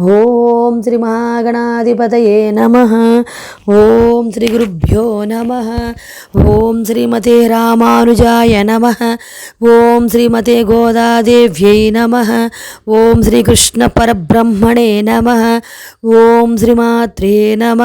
ఓం శ్రీ మహాగణాధిపతయే నమ. ఓం శ్రీ గురుభ్యో నమ. ఓం శ్రీమతే రామానుజాయ నమ. ఓం శ్రీమతే గోదాదేవ్యై నమ. ఓం శ్రీకృష్ణ పరబ్రహ్మణే నమ. ఓం శ్రీమాత్రే నమ.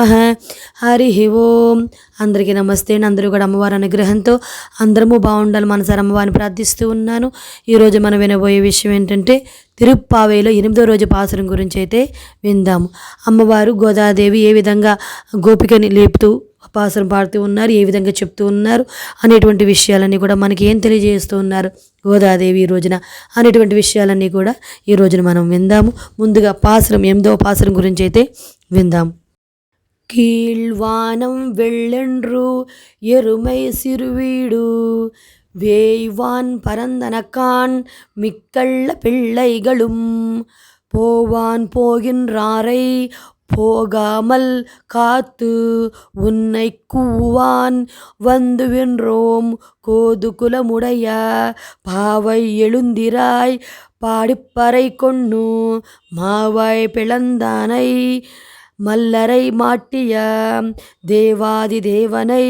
హరి ఓం. అందరికీ నమస్తే అండి. అందరూ కూడా అమ్మవారి అనుగ్రహంతో అందరము బాగుండాలి మనసారి అమ్మవారిని ప్రార్థిస్తూ ఉన్నాను. ఈరోజు మనం వినబోయే విషయం ఏంటంటే తిరుప్పావేలో ఎనిమిదో రోజు పాసురం గురించి అయితే విందాము అమ్మవారు గోదాదేవి ఏ విధంగా గోపికని లేపుతూ పాసురం పాడుతూ ఉన్నారు ఏ విధంగా చెప్తూ ఉన్నారు అనేటువంటి విషయాలన్నీ కూడా మనకి ఏం తెలియజేస్తూ ఉన్నారు గోదాదేవి ఈ రోజున అనేటువంటి విషయాలన్నీ కూడా ఈ రోజున మనం విందాము ముందుగా పాసురం ఎనిమిదవ పాసురం గురించి అయితే విందాము கீழ்வானம் வெள்ளென்று எருமை சிறுவீடு வேய்வான் பரந்தனக்கான் மிக்கள்ள பிள்ளைகளும் போவான் போகின்றாரை போகாமல் காத்து உன்னை கூவான் வந்து வென்றோம் பாவை எழுந்திராய் பாடிப்பறை கொண்ணு மாவாய் பிளந்தானை மல்லரை மாட்டிய தேவாதி தேவனை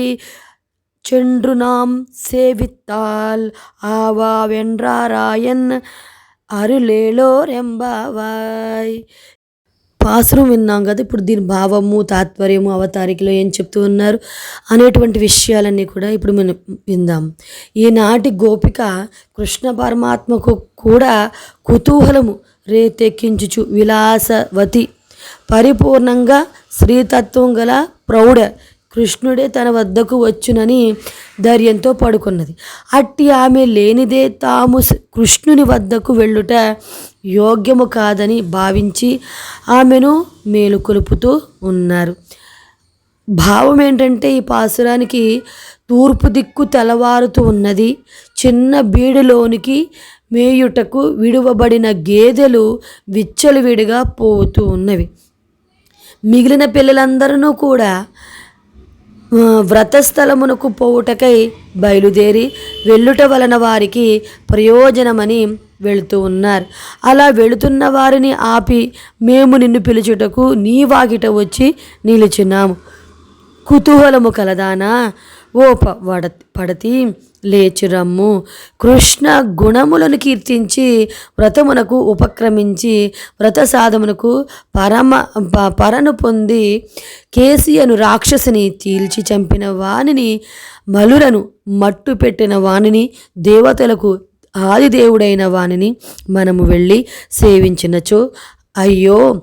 சென்று நாம் சேவித்தால் ஆவா வென்றாராயன் అరులేలోర్ ఎంబావాయ్ పాసురం విన్నాం కదా ఇప్పుడు దీని భావము తాత్పర్యము అవతారికలో ఏం చెప్తూ ఉన్నారు అనేటువంటి విషయాలన్నీ కూడా ఇప్పుడు మనం విందాం ఈనాటి గోపిక కృష్ణ పరమాత్మకు కూడా కుతూహలము రేతెక్కించుచు విలాసవతి పరిపూర్ణంగా శ్రీతత్వం గల ప్రౌఢ కృష్ణుడే తన వద్దకు వచ్చునని ధైర్యంతో పడుకున్నది. అట్టి ఆమె లేనిదే తాము కృష్ణుని వద్దకు వెళ్ళుట యోగ్యము కాదని భావించి ఆమెను మేలుకొలుపుతూ ఉన్నారు. భావం ఏంటంటే ఈ పాసురానికి తూర్పు దిక్కు తెల్లవారుతూ ఉన్నది. చిన్న బీడులోనికి మేయుటకు విడువబడిన గేదెలు విచ్చలవిడిగా పోతూ ఉన్నవి. మిగిలిన పిల్లలందరూ కూడా వ్రతస్థలమునకు పోవుటకై బయలుదేరి వెళ్ళుట వలన వారికి ప్రయోజనమని వెళుతూ ఉన్నారు. అలా వెళుతున్న వారిని ఆపి మేము నిన్ను పిలుచుటకు నీ వాకిట వచ్చి నిలిచినాము కుతూహలము కలదానా? ఓ ప- వడ పడతి లేచురమ్ము. కృష్ణ గుణములను కీర్తించి వ్రతమునకు ఉపక్రమించి వ్రత సాధమునకు పరమ ప- పరను పొంది కేసీయను అను రాక్షసిని చీల్చి చంపిన వానిని మలులను మట్టు పెట్టిన వానిని దేవతలకు ఆదిదేవుడైన వానిని మనము వెళ్ళి సేవించినచో. అయ్యో!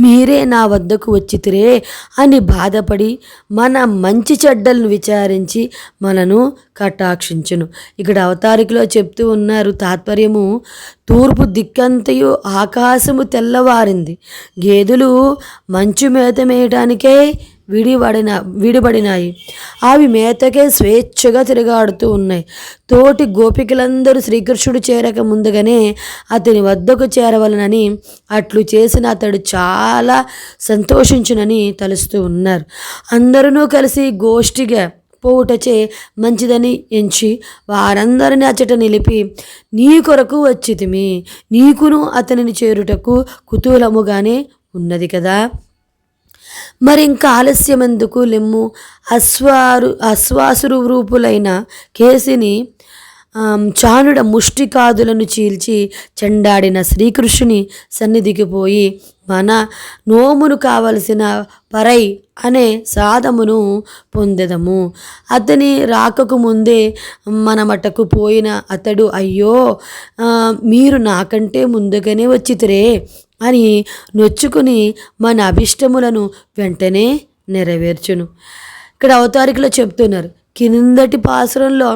మీరే నా వద్దకు వచ్చితిరే అని బాధపడి మన మంచి చెడ్డలను విచారించి మనను కటాక్షించును. ఇక్కడ అవతారికలో చెప్తూ ఉన్నారు తాత్పర్యము తూర్పు దిక్కంతయు ఆకాశము తెల్లవారింది. గేదెలు మంచు మేత మేయటానికే విడిబడిన విడిబడినాయి. అవి మేతకే స్వేచ్ఛగా తిరగాడుతూ ఉన్నాయి. తోటి గోపికలందరూ శ్రీకృష్ణుడు చేరక ముందుగానే అతని వద్దకు చేరవలనని అట్లు చేసిన అతడు చాలా సంతోషించునని తలుస్తూ ఉన్నారు. అందరూ కలిసి గోష్ఠిగా పోవుటచే మంచిదని ఎంచి వారందరిని అచ్చట నిలిపి నీ కొరకు వచ్చితిమి. నీకును అతనిని చేరుటకు కుతూహలముగానే ఉన్నది కదా? మరి ఇంకా ఆలస్యం ఎందుకు లెమ్ము. అశ్వారు అశ్వాసురు రూపులైన కేసిని చానుడ ముష్టి ముష్టికాదులను చీల్చి చెండాడిన శ్రీకృష్ణుని సన్నిధికి పోయి మన నోమును కావలసిన పరై అనే సాధమును పొందెదము. అతని రాకకు ముందే మన మటకు పోయిన అతడు అయ్యో మీరు నాకంటే ముందుగానే వచ్చితిరే. అని నొచ్చుకుని మన అభిష్టములను వెంటనే నెరవేర్చును. ఇక్కడ అవతారికలో చెప్తున్నారు కిందటి పాసురంలో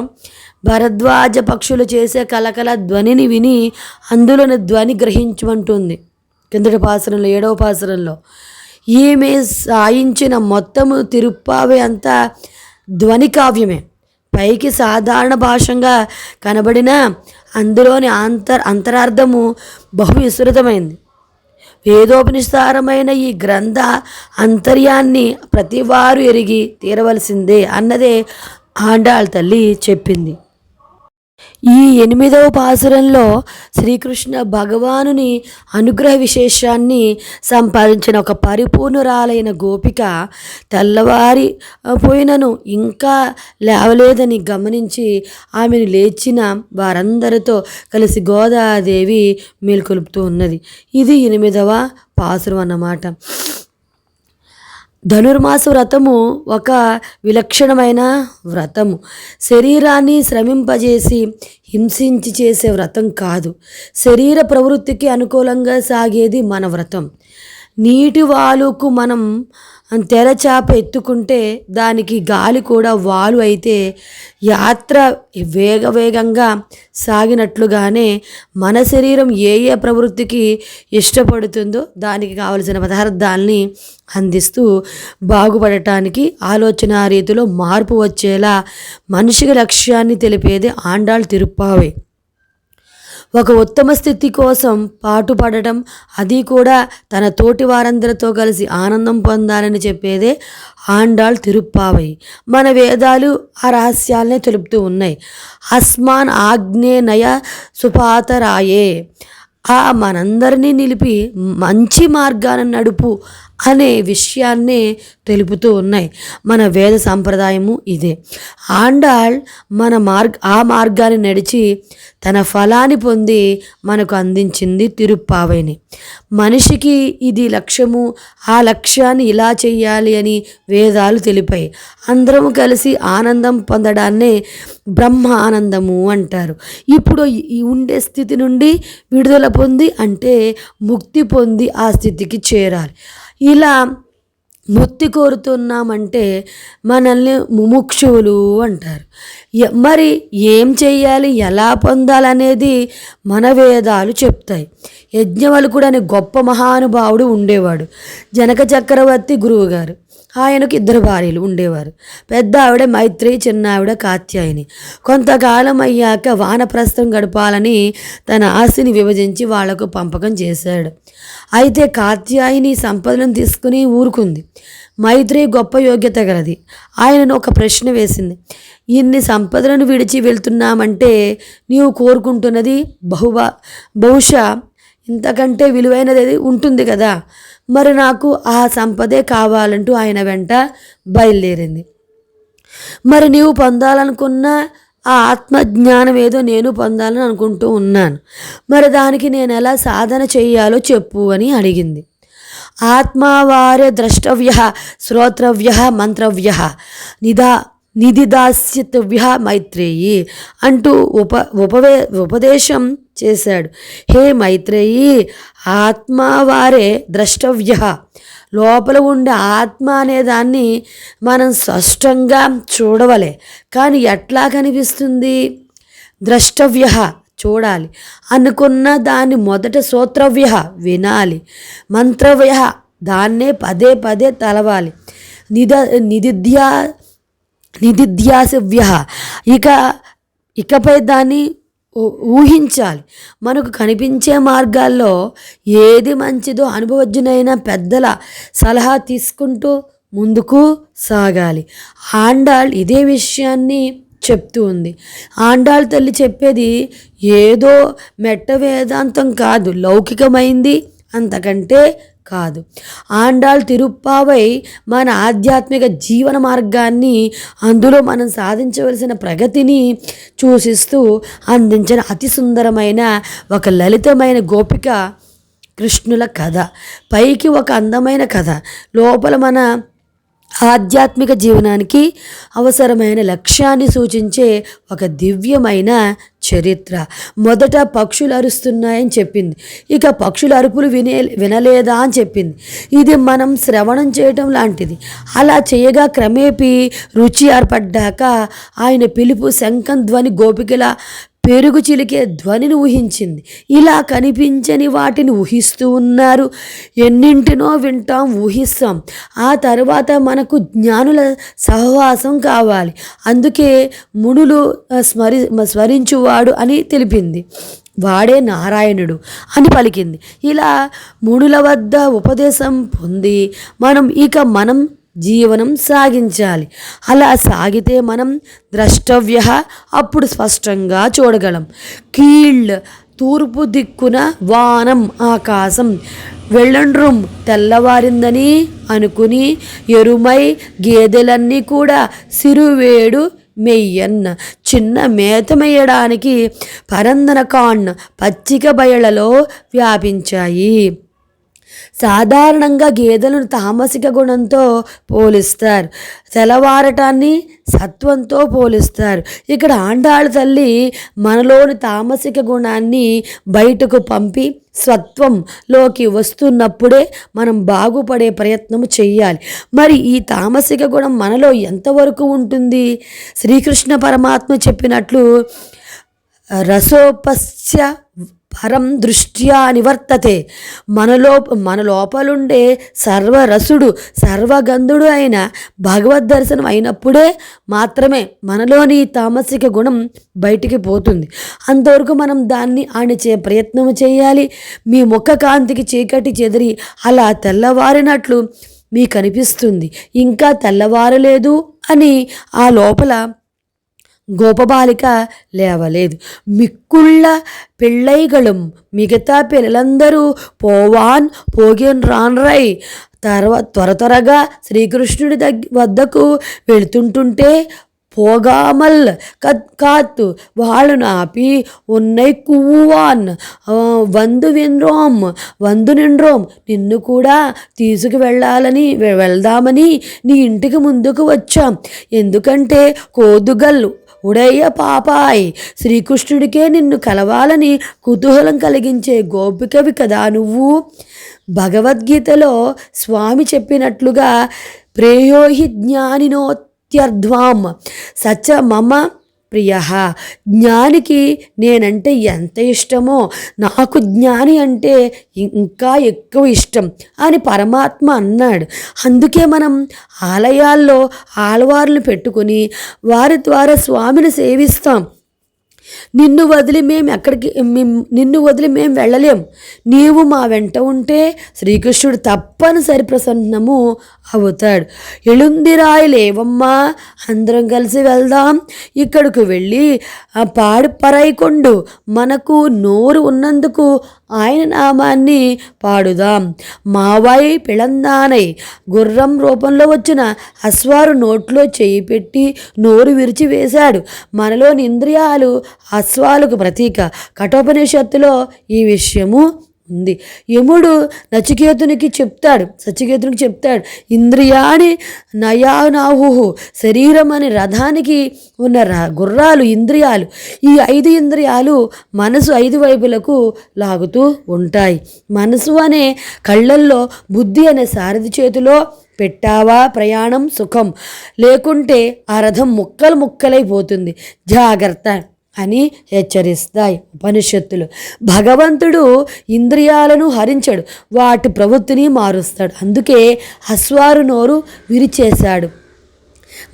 భరద్వాజ పక్షులు చేసే కలకల ధ్వనిని విని అందులోని ధ్వని గ్రహించమంటుంది. కిందటి పాసురంలో ఏడవ పాసురంలో ఈమె సాయించిన మొత్తము తిరుప్పావే అంతా ధ్వని కావ్యమే. పైకి సాధారణ భాషంగా కనబడిన అందులోని అంతర్ అంతరార్థము బహు విస్తృతమైంది వేదోపనిస్తారమైన ఈ గ్రంథ అంతర్యాన్ని ప్రతివారు ఎరిగి తీరవలసిందే అన్నదే ఆండాళ్ తల్లి చెప్పింది. ఈ ఎనిమిదవ పాసురంలో శ్రీకృష్ణ భగవానుని అనుగ్రహ విశేషాన్ని సంపాదించిన ఒక పరిపూర్ణురాలైన గోపిక తెల్లవారి పోయినను ఇంకా లేవలేదని గమనించి ఆమెను లేచిన వారందరితో కలిసి గోదాదేవి మేల్కొలుపుతూ ఉన్నది. ఇది ఎనిమిదవ పాసురం అన్నమాట. ధనుర్మాస వ్రతము ఒక విలక్షణమైన వ్రతము. శరీరాన్ని శ్రమింపజేసి హింసించి చేసే వ్రతం కాదు. శరీర ప్రవృత్తికి అనుకూలంగా సాగేది మన వ్రతం. నీటి వాలుకు మనం తెరచాప ఎత్తుకుంటే దానికి గాలి కూడా వాలు అయితే యాత్ర వేగవేగంగా సాగినట్లుగానే మన శరీరం ఏ ఏ ప్రవృత్తికి ఇష్టపడుతుందో దానికి కావలసిన పదార్థాలని అందిస్తూ బాగుపడటానికి ఆలోచన రీతిలో మార్పు వచ్చేలా మనిషికి లక్ష్యాన్ని తెలిపేది ఆండాళ్ తిరుప్పావే. ఒక ఉత్తమ స్థితి కోసం పాటుపడటం అది కూడా తన తోటి వారందరితో కలిసి ఆనందం పొందాలని చెప్పేదే ఆండాళ్ తిరుప్పావై. మన వేదాలు ఆ రహస్యాలనే తెలుపుతూ ఉన్నాయి. అస్మాన్ ఆగ్నే నయ సుపాతరాయే. ఆ మనందరినీ నిలిపి మంచి మార్గాన నడుపు అనే విషయాన్నే తెలుపుతూ ఉన్నాయి. మన వేద సాంప్రదాయము ఇదే. ఆండాళ్ మన మార్గ ఆ మార్గాన్ని నడిచి తన ఫలాన్ని పొంది మనకు అందించింది తిరుప్పావైని. మనిషికి ఇది లక్ష్యము ఆ లక్ష్యాన్ని ఇలా చేయాలి అని వేదాలు తెలిపాయి. అందరము కలిసి ఆనందం పొందడాన్నే బ్రహ్మ ఆనందము అంటారు. ఇప్పుడు ఈ ఉండే స్థితి నుండి విడుదల పొంది అంటే ముక్తి పొంది ఆ స్థితికి చేరాలి. ఇలా మృతి కోరుతున్నామంటే మనల్ని ముముక్షువులు అంటారు. మరి ఏం చేయాలి ఎలా పొందాలనేది మన వేదాలు చెప్తాయి. యజ్ఞవల్కుడు అనే గొప్ప మహానుభావుడు ఉండేవాడు. జనక చక్రవర్తి గురువుగారు. ఆయనకు ఇద్దరు భార్యలు ఉండేవారు. పెద్ద ఆవిడ మైత్రి చిన్న ఆవిడ కాత్యాయని. కొంతకాలం అయ్యాక వానప్రస్థం గడపాలని తన ఆస్తిని విభజించి వాళ్ళకు పంపకం చేశాడు. అయితే కాత్యాయిని సంపదలను తీసుకుని ఊరుకుంది. మైత్రి గొప్ప యోగ్యత గలది. ఆయనను ఒక ప్రశ్న వేసింది. ఇన్ని సంపదలను విడిచి వెళ్తున్నామంటే నీవు కోరుకుంటున్నది బహుబా బహుశా ఇంతకంటే విలువైనది ఉంటుంది కదా. మరి నాకు ఆ సంపదే కావాలంటూ ఆయన వెంట బయలుదేరింది. మరి నీవు పొందాలనుకున్న ఆ ఆత్మజ్ఞానం ఏదో నేను పొందాలని అనుకుంటూ ఉన్నాను. మరి దానికి నేను ఎలా సాధన చేయాలో చెప్పు అని అడిగింది. ఆత్మావారే ద్రష్టవ్య శ్రోత్రవ్య మంత్రవ్య నిదా నిధిదాస్యతవ్య మైత్రేయి అంటూ ఉప ఉపవే ఉపదేశం చేశాడు. హే మైత్రేయి ఆత్మవారే ద్రష్టవ్య. లోపల ఉండే ఆత్మ అనే దాన్ని మనం స్పష్టంగా చూడవలే. కానీ ఎట్లా కనిపిస్తుంది? ద్రష్టవ్య చూడాలి. అనుకున్న దాన్ని మొదట సూత్రవ్య వినాలి. మంత్రవ్య దాన్నే పదే పదే తలవాలి. నిద నిధిధ్యా నిధిధ్యాసవ్య ఇక ఇకపై దాన్ని ఊహించాలి. మనకు కనిపించే మార్గాల్లో ఏది మంచిదో అనుభవజ్ఞునైన పెద్దల సలహా తీసుకుంటూ ముందుకు సాగాలి. ఆండాళ్ ఇదే విషయాన్ని చెప్తూ ఉంది. ఆండాళ్ తల్లి చెప్పేది ఏదో మెట్ట వేదాంతం కాదు లౌకికమైంది అంతకంటే కాదు. ఆండాల్ తిరుప్పావై మన ఆధ్యాత్మిక జీవన మార్గాన్ని అందులో మనం సాధించవలసిన ప్రగతిని సూచిస్తూ అందించిన అతి సుందరమైన ఒక లలితమైన గోపిక కృష్ణుల కథ. పైకి ఒక అందమైన కథ. లోపల మన ఆధ్యాత్మిక జీవనానికి అవసరమైన లక్ష్యాన్ని సూచించే ఒక దివ్యమైన చరిత్ర. మొదట పక్షులు అరుస్తున్నాయని చెప్పింది. ఇక పక్షుల అరుపులు వినే వినలేదా అని చెప్పింది. ఇది మనం శ్రవణం చేయటం లాంటిది. అలా చేయగా క్రమేపీ రుచి ఏర్పడ్డాక ఆయన పిలుపు శంఖం ధ్వని గోపికల పెరుగు చిలికే ధ్వనిని ఊహించింది. ఇలా కనిపించని వాటిని ఊహిస్తూ ఉన్నారు. ఎన్నింటినో వింటాం ఊహిస్తాం. ఆ తర్వాత మనకు జ్ఞానుల సహవాసం కావాలి. అందుకే మునులు స్మరి స్మరించువాడు అని తెలిపింది. వాడే నారాయణుడు అని పలికింది. ఇలా మునుల వద్ద ఉపదేశం పొంది మనం ఇక మనం జీవనం సాగించాలి. అలా సాగితే మనం ద్రష్టవ్య అప్పుడు స్పష్టంగా చూడగలం. కీళ్ళ్ తూర్పు దిక్కున వానం ఆకాశం వెళ్ళండ్రుం తెల్లవారిందని అనుకుని ఎరుమై గేదెలన్నీ కూడా సిరువేడు మెయ్యన్ చిన్న మేత మేయడానికి పరందన కాన్ పచ్చిక బయళ్ళలో వ్యాపించాయి. సాధారణంగా గేదెలను తామసిక గుణంతో పోలిస్తారు. తెల్లవారటాన్ని సత్వంతో పోలిస్తారు. ఇక్కడ ఆండాళ్ళ తల్లి మనలోని తామసిక గుణాన్ని బయటకు పంపి సత్వంలోకి వస్తున్నప్పుడే మనం బాగుపడే ప్రయత్నం చేయాలి మరి ఈ తామసిక గుణం మనలో ఎంతవరకు ఉంటుంది? శ్రీకృష్ణ పరమాత్మ చెప్పినట్లు రసోపస్య పరం దృష్ట్యా నివర్తతే. మనలో మన లోపలుండే సర్వరసుడు సర్వగంధుడు అయిన భగవద్ దర్శనం అయినప్పుడే మాత్రమే మనలోని తామసిక గుణం బయటికి పోతుంది. అంతవరకు మనం దాన్ని ఆణిచే ప్రయత్నం చేయాలి. మీ ముఖ కాంతికి చీకటి చెదిరి అలా తెల్లవారినట్లు మీకు అనిపిస్తుంది. ఇంకా తెల్లవారలేదు అని ఆ లోపల గోపబాలిక లేవలేదు. మిక్కుళ్ళ పిళ్ళైగళం మిగతా పిల్లలందరూ పోవాన్ పోగిన్ రాన్రై. తర్వా త్వర త్వరగా శ్రీకృష్ణుడి దగ్గ వద్దకు వెళుతుంటుంటే పోగామల్ కత్ కాత్ వాళ్ళను ఆపి ఉన్నై కువ్వాన్ వందు విన్రోమ్ వందు నిండ్రోమ్ నిన్ను కూడా తీసుకు వెళ్ళాలని వెళ్దామని నీ ఇంటికి ముందుకు వచ్చాం. ఎందుకంటే కోదుగల్ ఉడయ్య పాపాయ్ శ్రీకృష్ణుడికే నిన్ను కలవాలని కుతూహలం కలిగించే గోపికవి కదా నువ్వు? భగవద్గీతలో స్వామి చెప్పినట్లుగా ప్రేయోహి జ్ఞానినోత్యర్ధ్వాం సచ మమ ప్రియ జ్ఞానికి నేనంటే ఎంత ఇష్టమో నాకు జ్ఞాని అంటే ఇంకా ఎక్కువ ఇష్టం అని పరమాత్మ అన్నాడు. అందుకే మనం ఆలయాల్లో ఆలవార్లు పెట్టుకుని వారి ద్వారా స్వామిని సేవిస్తాం. నిన్ను వదిలి మేము ఎక్కడికి నిన్ను వదిలి మేము వెళ్ళలేం. నీవు మా వెంట ఉంటే శ్రీకృష్ణుడు తప్పనిసరి ప్రసన్నము అవుతాడు. ఎలుందిరాయి లేవమ్మా అందరం కలిసి వెళ్దాం. ఇక్కడికి వెళ్ళి ఆ పాడు పరైకొండు మనకు నోరు ఉన్నందుకు ఆయన నామాన్ని పాడుదాం. మావాయి పిళందానై గుర్రం రూపంలో వచ్చిన అశ్వారు నోట్లో చేయి పెట్టి నోరు విరిచి వేశాడు. మనలోని ఇంద్రియాలు అశ్వాలకు ప్రతీక. కఠోపనిషత్తులో ఈ విషయము ఉంది. యముడు నచికేతునికి చెప్తాడు సచికేతునికి చెప్తాడు ఇంద్రియాణి నయానాహు శరీరం అనే రథానికి ఉన్న ర- గుర్రాలు ఇంద్రియాలు ఈ ఐదు ఇంద్రియాలు మనసు ఐదు వైపులకు లాగుతూ ఉంటాయి. మనసు అనే కళ్ళల్లో బుద్ధి అనే సారథి చేతిలో పెట్టావా ప్రయాణం సుఖం? లేకుంటే ఆ రథం ముక్కలు ముక్కలైపోతుంది. జాగ్రత్త. అని హెచ్చరిస్తాయి ఉపనిషత్తులు. భగవంతుడు ఇంద్రియాలను హరించాడు వాటి ప్రవృత్తిని మారుస్తాడు. అందుకే అశ్వారు నోరు విరిచేశాడు.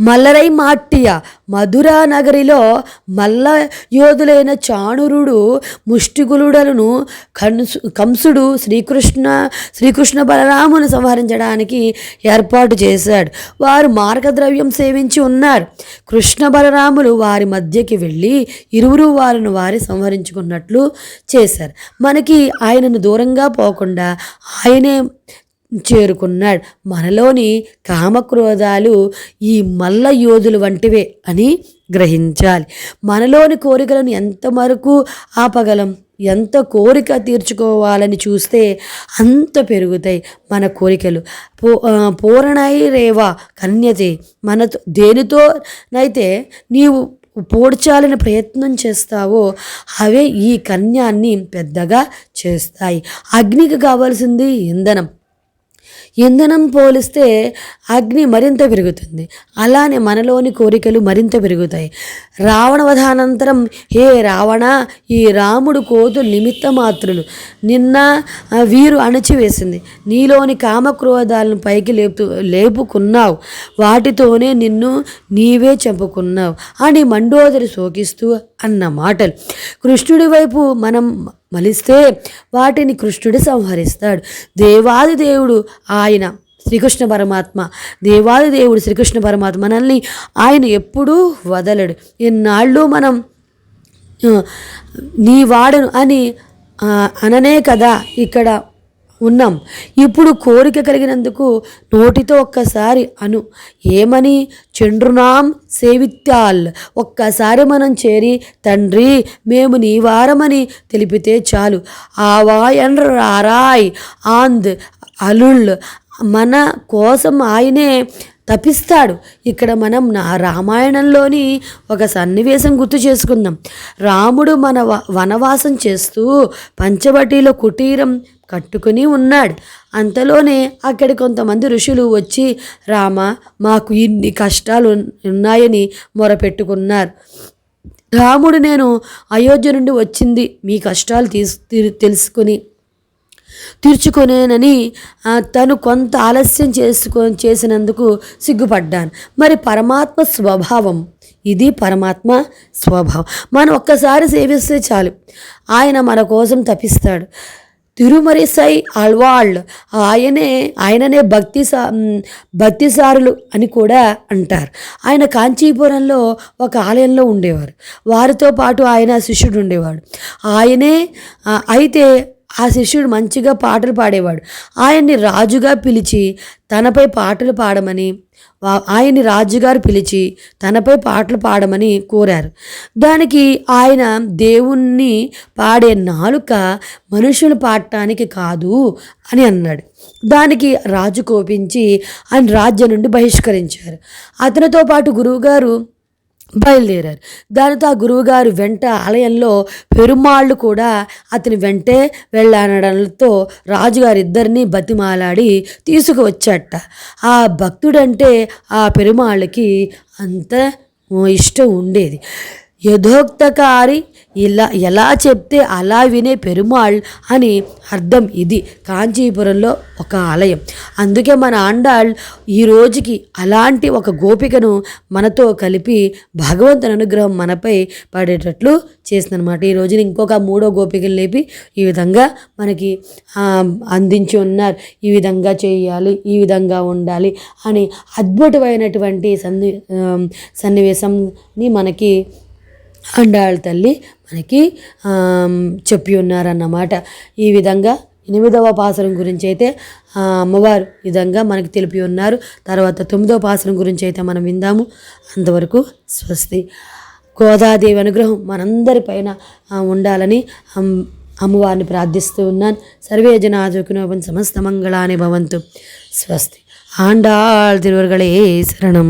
మల్లరై మాట్టియ. మధురా నగరిలో మల్ల యోధులైన చాణురుడు ముష్టిగులుడలను కన్సు కంసుడు శ్రీకృష్ణ శ్రీకృష్ణ బలరామును సంహరించడానికి ఏర్పాటు చేశాడు. వారు మార్గద్రవ్యం సేవించి ఉన్నారు. కృష్ణ బలరాములు వారి మధ్యకి వెళ్ళి ఇరువురు వారిని వారి సంహరించుకున్నట్లు చేశారు. మనకి ఆయనను దూరంగా పోకుండా ఆయనే చేరుకున్నాడు. మనలోని కామక్రోధాలు ఈ మల్ల యోధులు వంటివే అని గ్రహించాలి. మనలోని కోరికలను ఎంతవరకు ఆపగలం ఎంత కోరిక తీర్చుకోవాలని చూస్తే అంత పెరుగుతాయి మన కోరికలు. పూ పూరణై రేవా కన్యతే మనతో దేనితోనైతే నీవు పోడ్చాలని ప్రయత్నం చేస్తావో అవే ఈ కన్యాన్ని పెద్దగా చేస్తాయి. అగ్నికి కావాల్సింది ఇంధనం. ఇంధనం పోలిస్తే అగ్ని మరింత పెరుగుతుంది. అలానే మనలోని కోరికలు మరింత పెరుగుతాయి. రావణ వధానంతరం హే రావణ ఈ రాముడు కోతులు నిమిత్త మాత్రులు నిన్న వీరు అణచివేసింది. నీలోని కామక్రోధాలను పైకి లేపు లేపుకున్నావు. వాటితోనే నిన్ను నీవే చంపుకున్నావు అని మండోదరి శోకిస్తూ అన్న మాటలు. కృష్ణుడి వైపు మనం మలిస్తే వాటిని కృష్ణుడు సంహరిస్తాడు. దేవాది దేవుడు ఆయన శ్రీకృష్ణ పరమాత్మ. దేవాది దేవుడు శ్రీకృష్ణ పరమాత్మ మనల్ని ఆయన ఎప్పుడూ వదలడు. ఎన్నాళ్ళు మనం నీ వాడను అని అననే కదా ఇక్కడ ఉన్నాం. ఇప్పుడు కోరిక కలిగినందుకు నోటితో ఒక్కసారి అను. ఏమని? చండ్రునాం సేవిత్యాల్. ఒక్కసారి మనం చేరి తండ్రి మేము నీ వారమని తెలిపితే చాలు. ఆవాయన్ రారాయ్ ఆంద్ అలుళ్ మన కోసం ఆయనే తపిస్తాడు. ఇక్కడ మనం నా రామాయణంలోని ఒక సన్నివేశం గుర్తు చేసుకుందాం. రాముడు మన వ- వనవాసం చేస్తూ పంచవటిలో కుటీరం కట్టుకుని ఉన్నాడు. అంతలోనే అక్కడి కొంతమంది ఋషులు వచ్చి రామ మాకు ఇన్ని కష్టాలు ఉన్నాయని మొరపెట్టుకున్నారు. రాముడు నేను అయోధ్య నుండి వచ్చింది. మీ కష్టాలు తీసు తెలుసుకుని తీర్చుకునేనని తను కొంత ఆలస్యం చేసుకో చేసినందుకు సిగ్గుపడ్డాను. మరి పరమాత్మ స్వభావం ఇది పరమాత్మ స్వభావం. మనం ఒక్కసారి సేవిస్తే చాలు. ఆయన మన కోసం తపిస్తాడు. తిరుమరిసై అల్వాళ్ ఆయనే ఆయననే భక్తి సా భక్తిసారులు అని కూడా అంటారు. ఆయన కాంచీపురంలో ఒక ఆలయంలో ఉండేవారు. వారితో పాటు ఆయన శిష్యుడు ఉండేవాడు. ఆయనే అయితే ఆ శిష్యుడు మంచిగా పాటలు పాడేవాడు. ఆయన్ని రాజుగా పిలిచి తనపై పాటలు పాడమని ఆయన్ని రాజుగారు పిలిచి తనపై పాటలు పాడమని కోరారు. దానికి ఆయన దేవుణ్ణి పాడే నాలుక మనుషులు పాడటానికి కాదు అని అన్నాడు. దానికి రాజు కోపించి ఆయన రాజ్యం నుండి బహిష్కరించారు. అతనితో పాటు గురువుగారు బయలుదేరారు. దానితో ఆ గురువుగారు వెంట ఆలయంలో పెరుమాళ్ళు కూడా అతని వెంటే వెళ్ళానడంతో రాజుగారిద్దరిని బతిమాలాడి తీసుకువచ్చట. ఆ భక్తుడంటే ఆ పెరుమాళ్ళకి అంత ఇష్టం ఉండేది. యథోక్తకారి ఇలా ఎలా చెప్తే అలా వినే పెరుమాళ్ అని అర్థం ఇది. కాంచీపురంలో ఒక ఆలయం. అందుకే మన ఆండాళ్ ఈ రోజుకి అలాంటి ఒక గోపికను మనతో కలిపి భగవంతుని అనుగ్రహం మనపై పడేటట్లు చేసిందనమాట ఈ రోజున ఇంకొక మూడో గోపికలు లేపి ఈ విధంగా మనకి అందించి ఉన్నారు. ఈ విధంగా చేయాలి ఈ విధంగా ఉండాలి అని అద్భుతమైనటువంటి సన్ని సన్నివేశంని మనకి అండాళ్ళ తల్లి మనకి చెప్పి ఉన్నారన్నమాట. ఈ విధంగా ఎనిమిదవ పాసరం గురించి అయితే అమ్మవారు విధంగా మనకి తెలిపి ఉన్నారు. తర్వాత తొమ్మిదవ పాసరం గురించి అయితే మనం విందాము. అంతవరకు స్వస్తి. గోదాదేవి అనుగ్రహం మనందరిపైన పైన ఉండాలని అమ్- అమ్మవారిని ప్రార్థిస్తూ ఉన్నాను. సర్వే జనాజుకునోపన్ సమస్త మంగళాని భవంతు. స్వస్తి. ఆండాళ్ తిరువరుగళే శరణం.